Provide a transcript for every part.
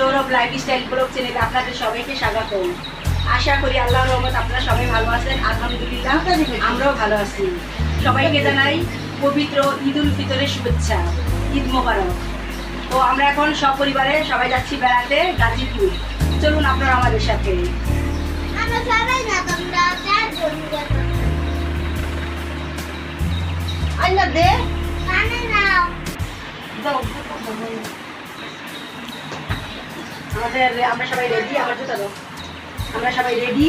Sourav lifestyle blog চ্যানেলে আপনাদের সবাইকে স্বাগত। আশা করি আল্লাহর রহমত আপনারা সবাই ভালো আছেন আলহামদুলিল্লাহ আমরাও ভালো আছি। সবাইকে জানাই পবিত্র ঈদ উল ফিতরের শুভেচ্ছা ঈদ মোবারক। তো আমরা এখন সপরিবারে সবাই যাচ্ছি বেড়াতে গাজীপুর। চলুন আপনারা আমাদের সাথে। আমরা সবাই না তোমরা চারজন যাব আইনা দে। কানে নাও। আমাদের আমরা সবাই রেডি আমার জুতা দাও। আমরা সবাই রেডি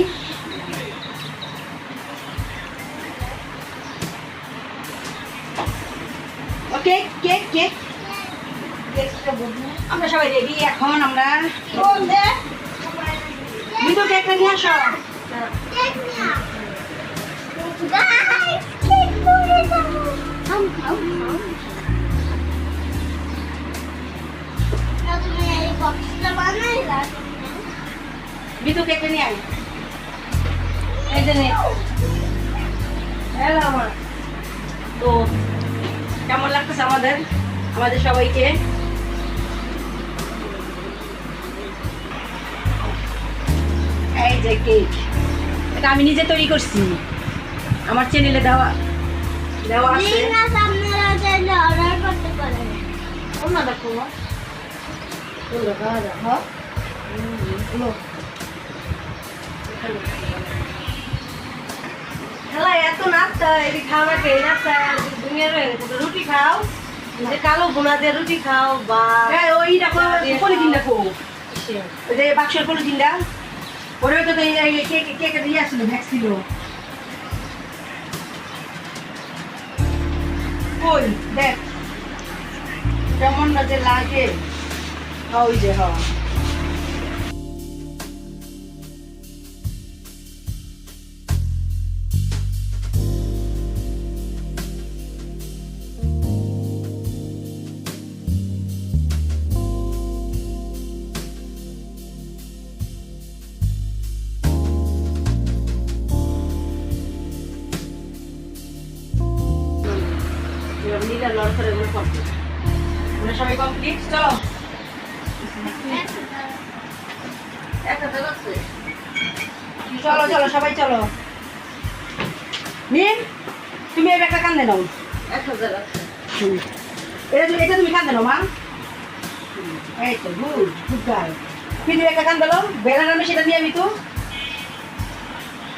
ওকে কেক কেক আমরা সবাই রেডি এখন আমরা মৃদু কেকটা নিয়ে আসো। কেক নাও গাইস মৃদু কেকটা নিয়ে আয়। এই যে হ্যালো আমার। তো কেমন লাগতেছে আমাদের? আমাদের সবাইকে? এই যে কেক এটা আমি নিজে তৈরি করছি। আমার চ্যানেলে দেওয়া দেওয়া আছে। আপনারা চাইলে অর্ডার করতে পারেন না দেখো। খেলা এত নাস্তা এটি খাওয়া খেয়ে নাস্তা দুনিয়ার হয়ে গেছে। তো রুটি খাও যে কালো বোনা দিয়ে রুটি খাও বা হ্যাঁ ওই দেখো পলিথিন দেখো। ওই যে বাক্সের পলিথিনটা ওরে তো কেক কেক দিয়ে আসলো ভ্যাক্স ছিল। দেখ। কেমন না যে লাগে। ওই যে হ্যাঁ এবার নীলা লড়ফড়ে এগুলো কমপ্লিট আমরা সবাই কমপ্লিট চলো একটা সবাই চলো। মিম তুমি এই ব্যাগটা কান্দে নাও। এটা তুমি এটা তুমি কান্দে নাও মা। এই তো গুড গুড গার্ল কিন্তু একটা কান্দে নাও। বেলা নামে সেটা নিয়ে আমি তো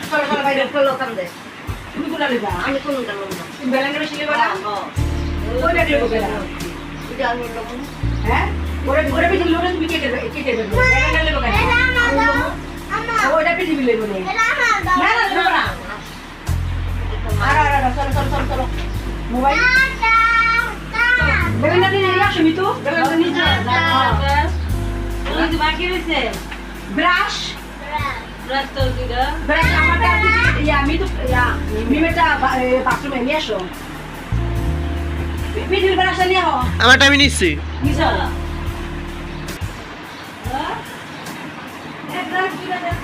চলো চলো বাইরে। চলো কাম দে তুমি কোনটা লিবা আমি কোন গেলাম না তুমি বেলা নামে শিলে বেলা ওই ব্যাগের উপর বেলা আমি হ্যাঁ? ওরে ওরে পিঠে লোরে তুমি কে করবে কে করবে বেলা নামে দাও আমার ওইটা পিঠে বিলে বলে আমার দাও না না দেবো না আর আর আর চলো চলো চলো চলো। মোবাইল। টাটা টাটা নিয়ে আসো মিতু। বেলা নিয়ে ওই বাকি রয়েছে ব্রাশ। ব্রাশ দিদা ব্রাশ আমারটা ইয়া মিতু ইয়া মিমেটা বাথরুমে নিয়ে আসো। পিঠির ব্রাশটা নিয়ে হও আমারটা আমি নিচ্ছি। নিছো?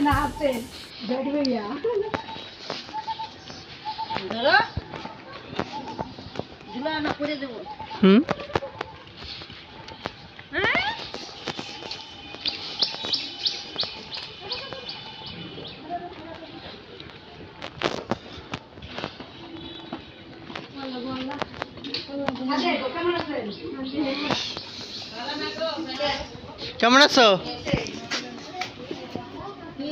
দাদু খেলতে আসছেন ব্যাডি ভাইয়া ধরো। ঝুলা না করে দেবো। হুম? কেমন আছো?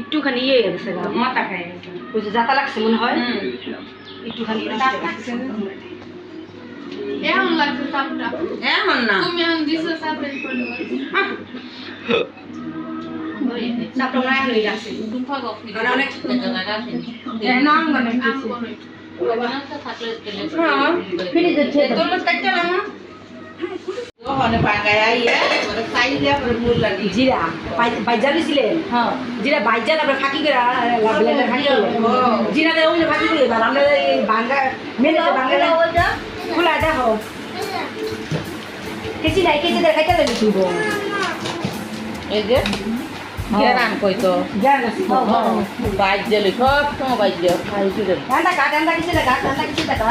একটুখানি ইয়ে হয়ে গেছে মাথা খাই গেছে ওই যে যাতা লাগছে মনে হয়? একটুখানি এখন লাগছে সাপটা। এখন না। তুমি এখন দিছো সাপের পরিবার মনে হয় এখনই রাখছে দুফা গফনি মানে অনেক নাম গানে আম করে ফ্রিজে ছেড়ে তোর কাটতে না জিরা বাইজা দিছিলেন হ্যাঁ। জিরা বাইজা তারপরে ফাঁকি করে ব্লেন্ডার ফাঁকি জিরা দেয় অমনি ফাঁকি করে এবার আমরা ভাঙ্গা মেলে ভাঙ্গা খোলা দেখো কেচি নাই কেচি দেয় খাইতে দেবে তুই এই যে কেরান কইতো জ্ঞান আছে। বাইর সব সময় খাইছি রে কিছু দেখা কিছু দেখা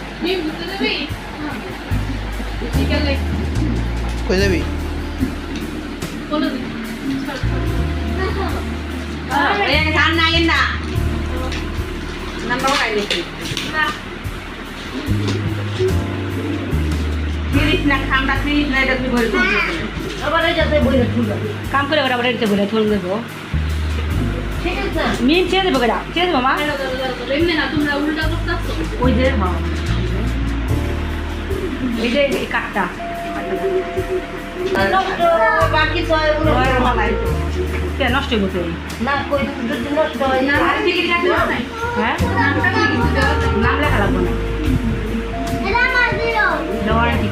কই যাবি? বলে বলে কাম করে ওরা বাড়িতে বলে থুল দেবো। ঠিক আছে। মিন চেয়ে দেবো কেটা চেয়ে দেবো মা? না তোমরা উল্টা করতেছো। ওই যে হ্যাঁ। এই যে এই কাঠটা। তো নষ্ট হয়ে গেছে। না কই যদি নষ্ট হয় হ্যাঁ? নাম লেখা লাগবে না। এটা আমার দিও। দেওয়ার ঠিক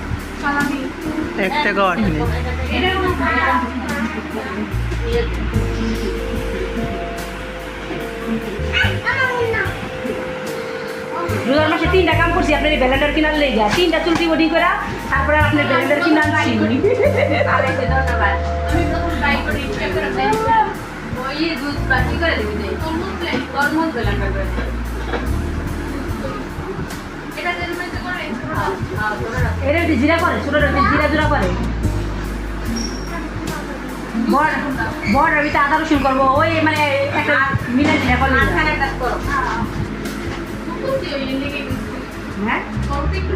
এক টাকা আটেনি রোজার মাসে তিনটা কাম করছি আপনার ব্যালেন্ডার কিনার লেগে। যা তিনটা চুলটি বডি করা তারপরে আপনার ব্যালেন্ডার কিনা আনছি। আমি প্রথম ট্রাই করে ইচ্ছা করে প্ল্যান ওই দুধ বাকি করে দিবি তরমুজ তরমুজ প্ল্যান করে এটা এটা একটু জিরা করে ছোটোটা একটু জিরা জোড়া করে। বড় বড় আমি তো আদা রসুন করব ওই মানে একটা মিলে জিরা করলে হ্যাঁ অল্প একটু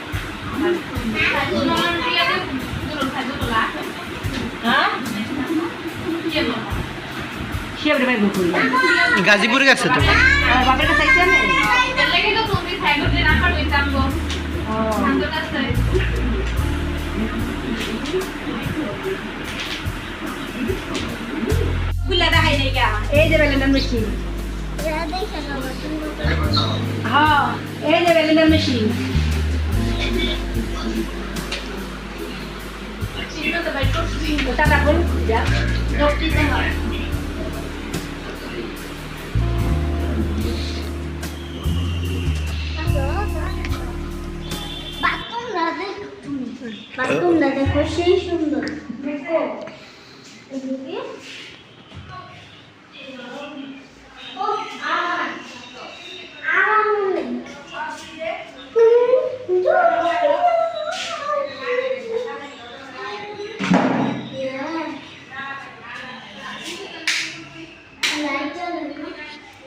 গাজীপুর গেছে তো? এই যে ব্যালেন্ডার মেশিন। হ্যাঁ এই যে ব্যালেন্ডার মেশিন। ওটা রাখুন যা দেখো বাথরুমটা দেখো সেই সুন্দর দেখো এদিকে ও আমার আমার মনে লাইট জ্বলে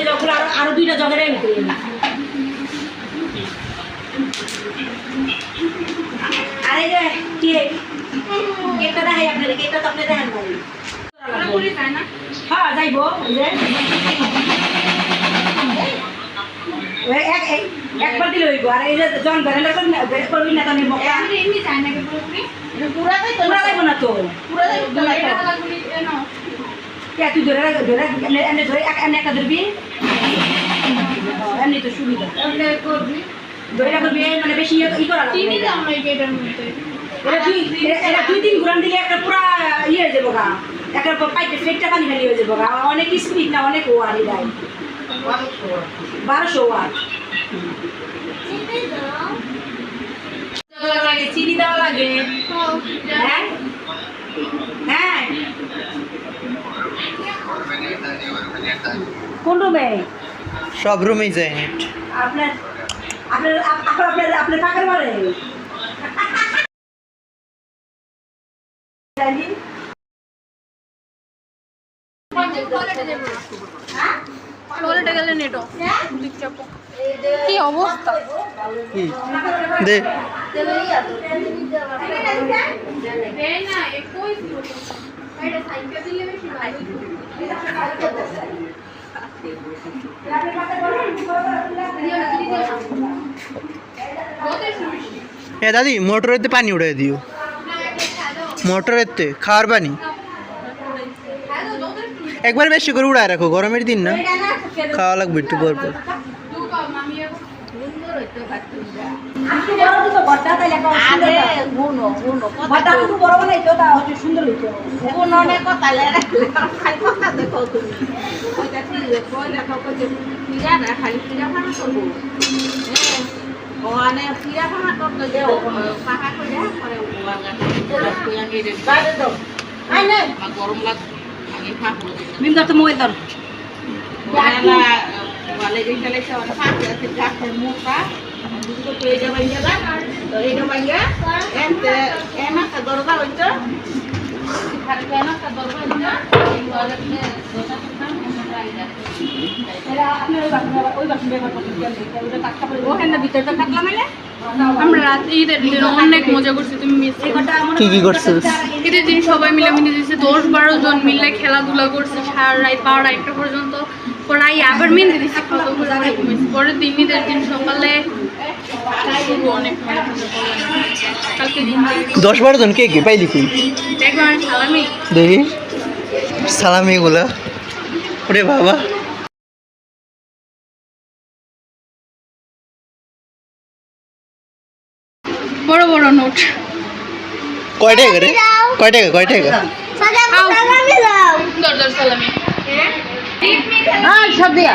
জগগুলো আরও আরও দুইটা জগের আমি করি আর এই যে কেক কেকটা দেখাই আপনাদের কেকটা তো আপনি দেখেন নাই পুরি তাই না? হ্যাঁ যাইব এই যে। ওই এক এক- একবার দিলে হইব। আর এই যে জন বেরেন্ডা করবি না তো আমি পুরা যাইব না তো। পুরা তো এটা হালাগুলি এনো কে তুই ধরে ধরে এমনি ধরে এক- এমনি একটা ধরবি। এমনি তো সুবিধা করবি। ধরে রাখবি মানে বেশি ইয়ে- ই করা চিনি এটার মধ্যে। এটা দুই এটা- দুই তিন ঘুরান দিলে একটা পুরা ইয়ে হয়ে যাব গা। একটা পাইপে ফেটটা পানি খালি হয়ে যাব গা। অনেক স্পিড না অনেক ওয়ার দেয় বারোশো ওয়ার চিনি দেওয়া লাগে হ্যাঁ। হ্যাঁ। কোন রুমে সব রুমেই যায় নেট আপনার আপনার কি অবস্থা? দে। না এ দাদি, মোটরেতে পানি উড়াই দিও। মোটরেতে, খাওয়ার পানি। একবার বেশি করে উড়ায় রাখো, গরমের দিন না। খাওয়া লাগবে একটু পর পর তো বড় দিতো তাইলে। গুনো গুনো বড় তা হচ্ছে সুন্দর হইতো কথা খালি কথা দেখো তুমি। ওইটা না খালি করব। করতে যে করে বাইরে দাও গরম লাগ আগে ফাঁক তো মোবাইল ওয়ালা ওয়ালে আছে গাছের মুখা দুটো পেয়ে তো এইটা এনতে এনা হইতো। পড়ে ঈদের দিন সবাই মিলে মিলে দিয়েছে দশ বারো জন মিলে খেলাধুলা করছে সারা রাত বারোটা একটা পর্যন্ত। পড়াই আবার মেহেন্দি দিচ্ছি পরের দিন ঈদের দিন সকালে দশ বারো জন কে কে? পাইলি তুই? দেখি। সালামি এগুলা। ওরে বাবা। বড় বড় নোট। কয় টাকা রে? কয় টাকা কয় টাকা? সাদা সালামি দাও দর দর সালামি। হ্যাঁ সব দিয়া।